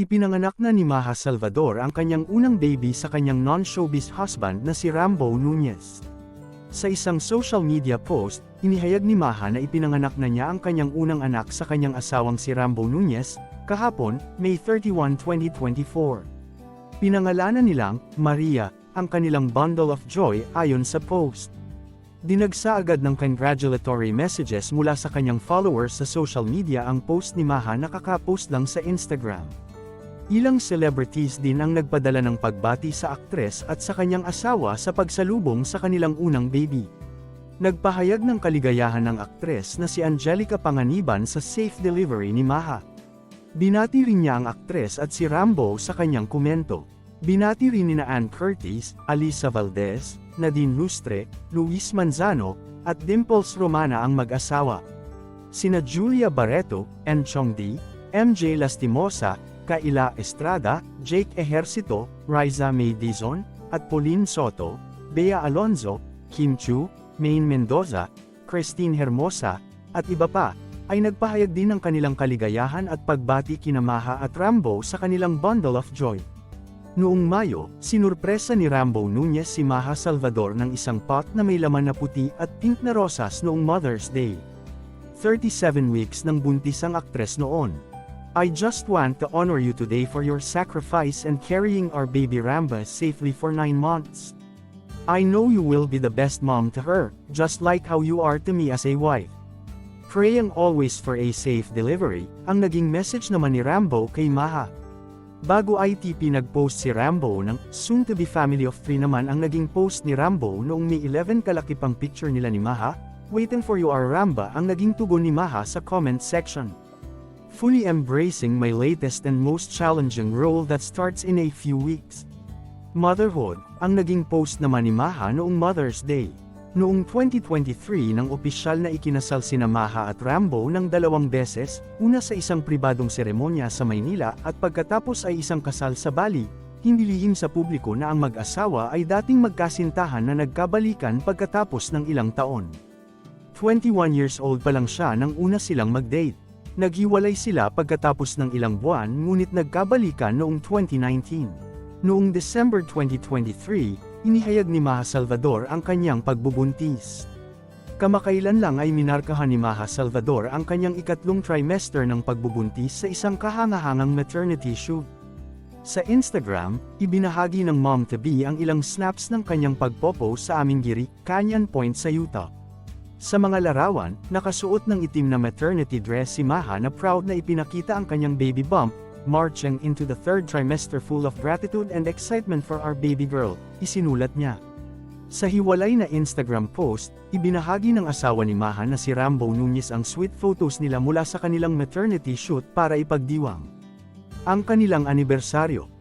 Ipinanganak na ni Maha Salvador ang kanyang unang baby sa kanyang non-showbiz husband na si Rambo Nunez. Sa isang social media post, inihayag ni Maha na ipinanganak na niya ang kanyang unang anak sa kanyang asawang si Rambo Nunez, kahapon, May 31, 2024. Pinangalanan nilang, Maria, ang kanilang bundle of joy ayon sa post. Dinagsa agad ng congratulatory messages mula sa kanyang followers sa social media ang post ni Maha na kakapost lang sa Instagram. Ilang celebrities din ang nagpadala ng pagbati sa aktres at sa kanyang asawa sa pagsalubong sa kanilang unang baby. Nagpahayag ng kaligayahan ng aktres na si Angelica Panganiban sa safe delivery ni Maha. Binati rin niya ang aktres at si Rambo sa kanyang komento. Binati rin ni na Ann Curtis, Alisa Valdez, Nadine Lustre, Luis Manzano, at Dimples Romana ang mag-asawa. Sina Julia Barreto, N. Chongdi, MJ Lastimosa, Kaila Estrada, Jake Ejercito, Riza May Dizon, at Pauline Soto, Bea Alonzo, Kim Chu, Maine Mendoza, Christine Hermosa, at iba pa, ay nagpahayag din ng kanilang kaligayahan at pagbati kina Maha at Rambo sa kanilang bundle of joy. Noong Mayo, sinurpresa ni Rambo Nunez si Maha Salvador ng isang pot na may laman na puti at pink na rosas noong Mother's Day. 37 weeks nang buntis ang aktres noon. I just want to honor you today for your sacrifice and carrying our baby Ramba safely for 9 months. I know you will be the best mom to her, just like how you are to me as a wife. Praying always for a safe delivery, ang naging message naman ni Rambo kay Maha. Bago ITP nag-post si Rambo ng soon-to-be family of three naman ang naging post ni Rambo noong May 11 kalaki pang picture nila ni Maha, waiting for you are Ramba ang naging tugon ni Maha sa comment section. Fully embracing my latest and most challenging role that starts in a few weeks. Motherhood, ang naging post naman ni Maha noong Mother's Day. Noong 2023 nang opisyal na ikinasal sina Maha at Rambo ng dalawang beses, una sa isang pribadong seremonya sa Maynila at pagkatapos ay isang kasal sa Bali, hindi lihim sa publiko na ang mag-asawa ay dating magkasintahan na nagkabalikan pagkatapos ng ilang taon. 21 years old pa lang siya nang una silang mag-date. Naghiwalay sila pagkatapos ng ilang buwan ngunit nagkabalikan noong 2019. Noong December 2023, inihayag ni Maha Salvador ang kanyang pagbubuntis. Kamakailan lang ay minarkahan ni Maha Salvador ang kanyang ikatlong trimester ng pagbubuntis sa isang kahangahangang maternity shoot. Sa Instagram, ibinahagi ng mom-to-be ang ilang snaps ng kanyang pagpopo sa aming giri, Canyon Point sa Utah. Sa mga larawan, nakasuot ng itim na maternity dress si Maha na proud na ipinakita ang kanyang baby bump, marching into the third trimester full of gratitude and excitement for our baby girl, isinulat niya. Sa hiwalay na Instagram post, ibinahagi ng asawa ni Maha na si Rambo Nunez ang sweet photos nila mula sa kanilang maternity shoot para ipagdiwang. Ang kanilang anibersaryo,